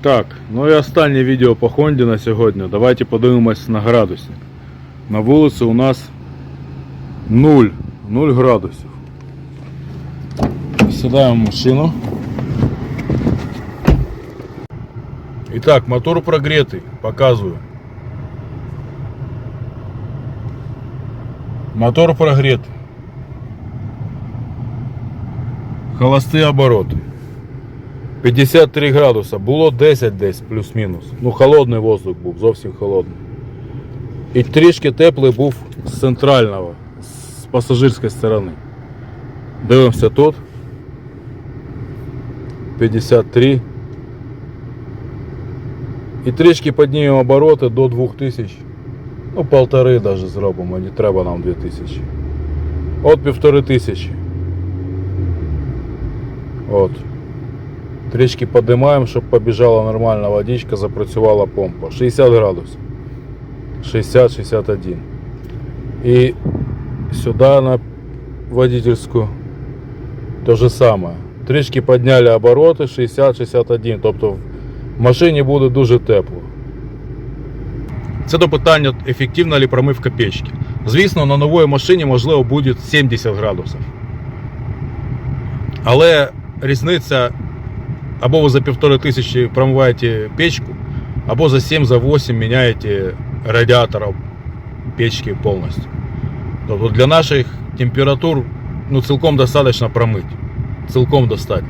Так, ну і останнє відео по Хонді на сьогодні. Давайте подивимось на градусник. На вулиці у нас 0, 0 градусів. Сідаємо в машину. І так, мотор прогретий, показую. Мотор прогретий. Холості обороти. 53 градуса, було 10 десь плюс-мінус. Ну, холодний воздух був, зовсім холодний. І трішки теплий був з центрального, з пасажирської сторони. Дивимося тут. 53. І трішки піднімемо обороти до 2000. Ну, полтори даже зробимо, не треба нам 2000. От півтори тисячі. От. Трішки подимаємо, щоб побіжала нормальна водичка, запрацювала помпа. 60 градусів. 60-61. І сюди на водительську то же саме. Трішки підняли обороти 60-61. Тобто в машині буде дуже тепло. Це до питання, ефективна ли промивка печки. Звісно, на новій машині можливо буде 70 градусів. Але різниця або ви за півтори тисячі промиваєте печку, або за 7 за 8 міняєте радіатор печки повністю. Тобто для наших температур ну, цілком достатньо промити. Цілком достатньо.